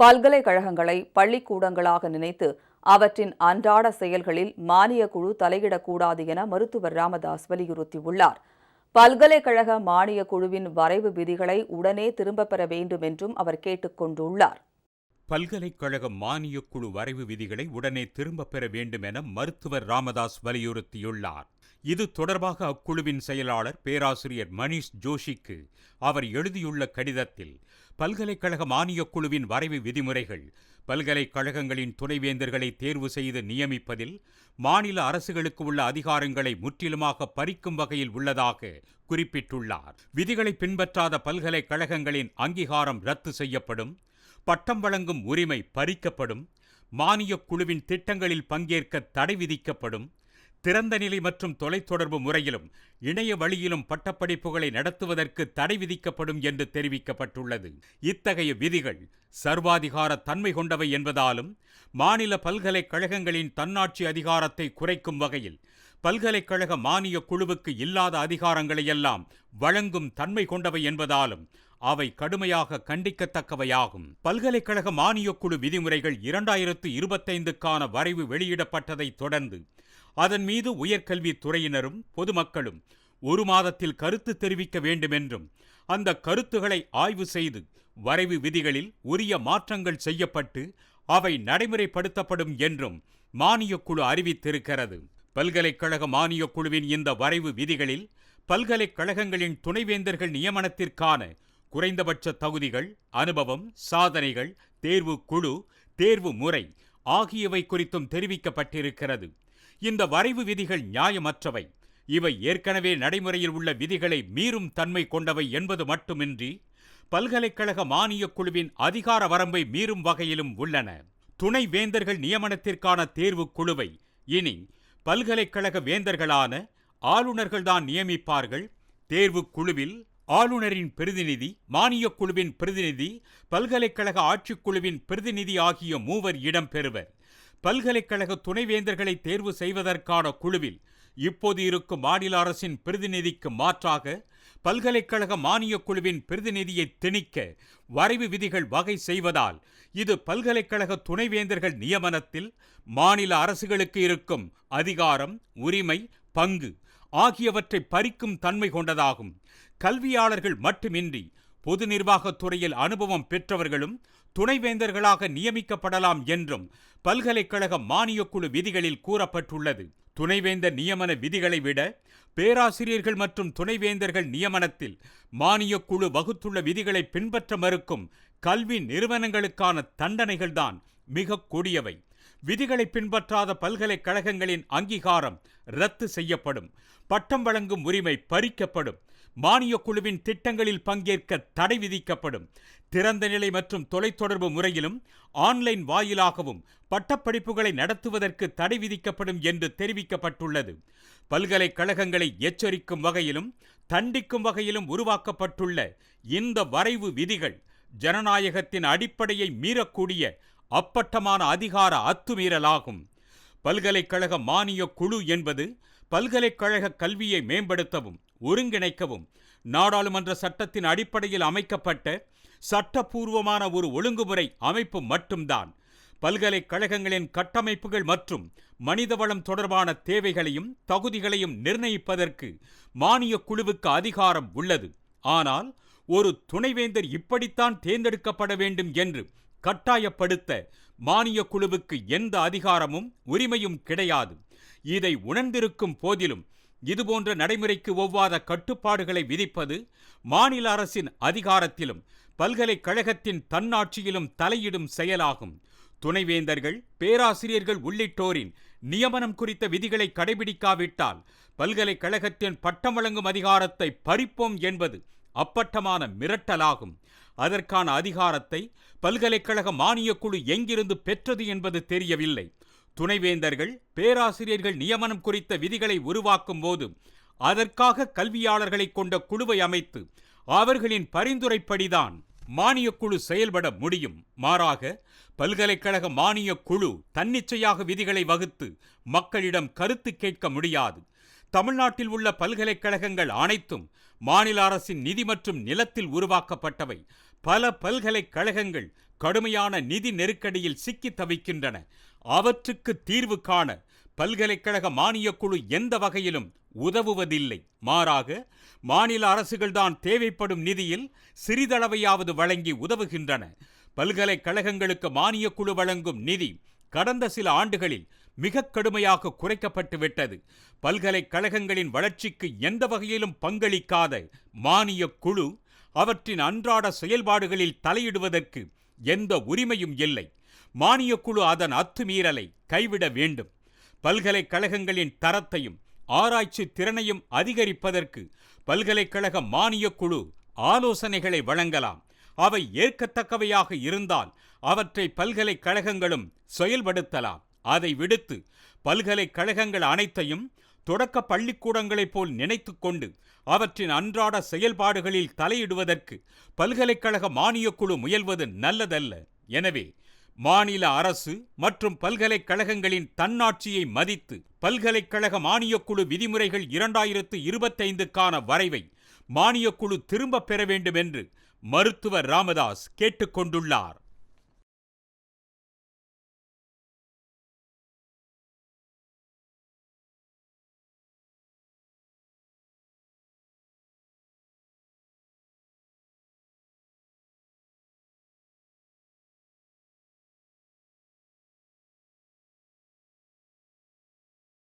பல்கலைக்கழகங்களை பள்ளிக்கூடங்களாக நினைத்து அவற்றின் அன்றாட செயல்களில் மானிய குழு தலையிடக்கூடாது என மருத்துவர் ராமதாஸ் வலியுறுத்தியுள்ளார். பல்கலைக்கழக மானிய குழுவின் வரைவு விதிகளை உடனே திரும்பப் பெற வேண்டும் என்றும் அவர் கேட்டுக்கொண்டுள்ளார் பல்கலைக்கழக மானியக் குழு வரைவு விதிகளை உடனே திரும்பப் பெற வேண்டும் என மருத்துவர் ராமதாஸ் வலியுறுத்தியுள்ளார். இது தொடர்பாக அக்குழுவின் செயலாளர் பேராசிரியர் மணிஷ் ஜோஷிக்கு அவர் எழுதியுள்ள கடிதத்தில் பல்கலைக்கழக மானியக் குழுவின் வரைவு விதிமுறைகள் பல்கலைக்கழகங்களின் துணைவேந்தர்களை தேர்வு செய்து நியமிப்பதில் மாநில அரசுகளுக்கு உள்ள அதிகாரங்களை முற்றிலுமாக பறிக்கும் வகையில் உள்ளதாக குறிப்பிட்டுள்ளார். விதிகளை பின்பற்றாத பல்கலைக்கழகங்களின் அங்கீகாரம் ரத்து செய்யப்படும் பட்டம் வழங்கும் உரிமை பறிக்கப்படும் மானியக் குழுவின் திட்டங்களில் பங்கேற்க தடை விதிக்கப்படும் திறந்த நிலை மற்றும் தொலைத்தொடர்பு முறையிலும் இணைய வழியிலும் பட்டப்படிப்புகளை நடத்துவதற்கு தடை விதிக்கப்படும் என்று தெரிவிக்கப்பட்டுள்ளது. இத்தகைய விதிகள் சர்வாதிகார தன்மை கொண்டவை என்பதாலும் மாநில பல்கலைக்கழகங்களின் தன்னாட்சி அதிகாரத்தை குறைக்கும் வகையில் பல்கலைக்கழக மானியக் குழுவுக்கு இல்லாத அதிகாரங்களையெல்லாம் வழங்கும் தன்மை கொண்டவை என்பதாலும் அவை கடுமையாக கண்டிக்கத்தக்கவையாகும். பல்கலைக்கழக மானியக் குழு விதிமுறைகள் இரண்டாயிரத்து இருபத்தைந்துக்கான வரைவு வெளியிடப்பட்டதைத் தொடர்ந்து அதன் மீது உயர்கல்வித் துறையினரும் பொதுமக்களும் ஒரு மாதத்தில் கருத்து தெரிவிக்க வேண்டுமென்றும் அந்த கருத்துகளை ஆய்வு செய்து வரைவு விதிகளில் உரிய மாற்றங்கள் செய்யப்பட்டு அவை நடைமுறைப்படுத்தப்படும் என்றும் மானியக் குழு அறிவித்திருக்கிறது. பல்கலைக்கழக மானியக் குழுவின் இந்த வரைவு விதிகளில் பல்கலைக்கழகங்களின் துணைவேந்தர்கள் நியமனத்திற்கான குறைந்தபட்ச தகுதிகள் அனுபவம் சாதனைகள் தேர்வு குழு தேர்வு முறை ஆகியவை குறித்தும் தெரிவிக்கப்பட்டிருக்கிறது. இந்த வரைவு விதிகள் நியாயமற்றவை. இவை ஏற்கனவே நடைமுறையில் உள்ள விதிகளை மீறும் தன்மை கொண்டவை என்பது மட்டுமின்றி பல்கலைக்கழக மானியக் குழுவின் அதிகார வரம்பை மீறும் வகையிலும் உள்ளன. துணை வேந்தர்கள் நியமனத்திற்கான தேர்வு குழுவை இனி பல்கலைக்கழக வேந்தர்களான ஆளுநர்கள்தான் நியமிப்பார்கள். தேர்வு குழுவில் ஆளுநரின் பிரதிநிதி மானியக் குழுவின் பிரதிநிதி பல்கலைக்கழக ஆட்சிக்குழுவின் பிரதிநிதி ஆகிய மூவர் இடம்பெறுவர். பல்கலைக்கழக துணைவேந்தர்களை தேர்வு செய்வதற்கான குழுவில் இப்போது இருக்கும் மாநில அரசின் பிரதிநிதிக்கு மாற்றாக பல்கலைக்கழக மானியக் குழுவின் பிரதிநிதியை திணிக்க வரைவு விதிகள் வகை செய்வதால் இது பல்கலைக்கழக துணைவேந்தர்கள் நியமனத்தில் மாநில அரசுகளுக்கு இருக்கும் அதிகாரம் உரிமை பங்கு ஆகியவற்றை பறிக்கும் தன்மை கொண்டதாகும். கல்வியாளர்கள் மட்டுமின்றி பொது நிர்வாகத் துறையில் அனுபவம் பெற்றவர்களும் துணைவேந்தர்களாக நியமிக்கப்படலாம் என்றும் பல்கலைக்கழக மானியக் குழு விதிகளில் கூறப்பட்டுள்ளது. துணைவேந்தர் நியமன விதிகளை விட பேராசிரியர்கள் மற்றும் துணைவேந்தர்கள் நியமனத்தில் மானியக் குழு வகுத்துள்ள விதிகளை பின்பற்ற மறுக்கும் கல்வி நிறுவனங்களுக்கான தண்டனைகள்தான் மிக கொடியவை. விதிகளை பின்பற்றாத பல்கலைக்கழகங்களின் அங்கீகாரம் ரத்து செய்யப்படும். பட்டம் வழங்கும் உரிமை பறிக்கப்படும். மானியக் குழுவின் திட்டங்களில் பங்கேற்க தடை விதிக்கப்படும். திறந்த நிலை மற்றும் தொலைத்தொடர்பு முறையிலும் ஆன்லைன் வாயிலாகவும் பட்டப்படிப்புகளை நடத்துவதற்கு தடை விதிக்கப்படும் என்று தெரிவிக்கப்பட்டுள்ளது. பல்கலைக்கழகங்களை எச்சரிக்கும் வகையிலும் தண்டிக்கும் வகையிலும் உருவாக்கப்பட்டுள்ள இந்த வரைவு விதிகள் ஜனநாயகத்தின் அடிப்படையை மீறக்கூடிய அப்பட்டமான அதிகார அத்துமீறலாகும். பல்கலைக்கழக மானியக் குழு என்பது பல்கலைக்கழக கல்வியை மேம்படுத்தவும் ஒருங்கிணைக்கவும். நாடாளுமன்ற சட்டத்தின் அடிப்படையில் அமைக்கப்பட்ட சட்டப்பூர்வமான ஒரு ஒழுங்குமுறை அமைப்பு மட்டும்தான். பல்கலைக்கழகங்களின் கட்டமைப்புகள் மற்றும் மனிதவளம் தொடர்பான தேவைகளையும் தகுதிகளையும் நிர்ணயிப்பதற்கு மானியக் குழுவுக்கு அதிகாரம் உள்ளது. ஆனால் ஒரு துணைவேந்தர் இப்படித்தான் தேர்ந்தெடுக்கப்பட வேண்டும் என்று கட்டாயப்படுத்த மானியக் குழுவுக்கு எந்த அதிகாரமும் உரிமையும் கிடையாது. இதை உணர்ந்திருக்கும் போதிலும் இதுபோன்ற நடைமுறைக்கு ஒவ்வாத கட்டுப்பாடுகளை விதிப்பது மாநில அரசின் அதிகாரத்திலும் பல்கலைக்கழகத்தின் தன்னாட்சியிலும் தலையிடும் செயலாகும். துணைவேந்தர்கள் பேராசிரியர்கள் உள்ளிட்டோரின் நியமனம் குறித்த விதிகளை கடைபிடிக்காவிட்டால் பல்கலைக்கழகத்தின் பட்டம் வழங்கும் அதிகாரத்தை பறிப்போம் என்பது அப்பட்டமான மிரட்டலாகும். அதற்கான அதிகாரத்தை பல்கலைக்கழக மானியக் குழு எங்கிருந்து பெற்றது என்பது தெரியவில்லை. துணைவேந்தர்கள் பேராசிரியர்கள் நியமனம் குறித்த விதிகளை உருவாக்கும் போது அதற்காக கல்வியாளர்களை கொண்ட குழுவை அமைத்து அவர்களின் பரிந்துரைப்படிதான் மானியக் குழு செயல்பட முடியும். மாறாக பல்கலைக்கழக மானியக் குழு தன்னிச்சையாக விதிகளை வகுத்து மக்களிடம் கருத்து கேட்க முடியாது. தமிழ்நாட்டில் உள்ள பல்கலைக்கழகங்கள் அனைத்தும் மாநில அரசின் நிதி மற்றும் நிலத்தில் உருவாக்கப்பட்டவை. பல பல்கலைக்கழகங்கள் கடுமையான நிதி நெருக்கடியில் சிக்கி தவிக்கின்றன. அவற்றுக்கு தீர்வு காண பல்கலைக்கழக மானியக் குழு எந்த வகையிலும் உதவுவதில்லை. மாறாக மாநில அரசுகள்தான் தேவைப்படும் நிதியில் சிறிதளவையாவது வழங்கி உதவுகின்றன. பல்கலைக்கழகங்களுக்கு மானியக் குழு வழங்கும் நிதி கடந்த சில ஆண்டுகளில் மிக கடுமையாக குறைக்கப்பட்டு விட்டது பல்கலைக்கழகங்களின் வளர்ச்சிக்கு எந்த வகையிலும் பங்களிக்காத மானியக் குழு அவற்றின் அன்றாட செயல்பாடுகளில் தலையிடுவதற்கு எந்த உரிமையும் இல்லை. மானியக் குழு அதன் அத்துமீறலை கைவிட வேண்டும். பல்கலைக்கழகங்களின் தரத்தையும் ஆராய்ச்சி திறனையும் அதிகரிப்பதற்கு பல்கலைக்கழக மானியக்குழு ஆலோசனைகளை வழங்கலாம். அவை ஏற்கத்தக்கவையாக இருந்தால் அவற்றை பல்கலைக்கழகங்களும் செயல்படுத்தலாம். அதை விடுத்து பல்கலைக்கழகங்கள் அனைத்தையும் தொடக்க பள்ளிக்கூடங்களைப் போல் நினைத்து கொண்டு அவற்றின் அன்றாட செயல்பாடுகளில் தலையிடுவதற்கு பல்கலைக்கழக மானியக் குழு முயல்வது நல்லதல்ல. எனவே மாநில அரசு மற்றும் பல்கலைக்கழகங்களின் தன்னாட்சியை மதித்து பல்கலைக்கழக மானியக் குழு விதிமுறைகள் இரண்டாயிரத்து இருபத்தைந்துக்கான வரைவை மானியக் குழு திரும்பப் பெற வேண்டும் என்று மருத்துவர் ராமதாஸ் கேட்டுக்கொண்டுள்ளார்.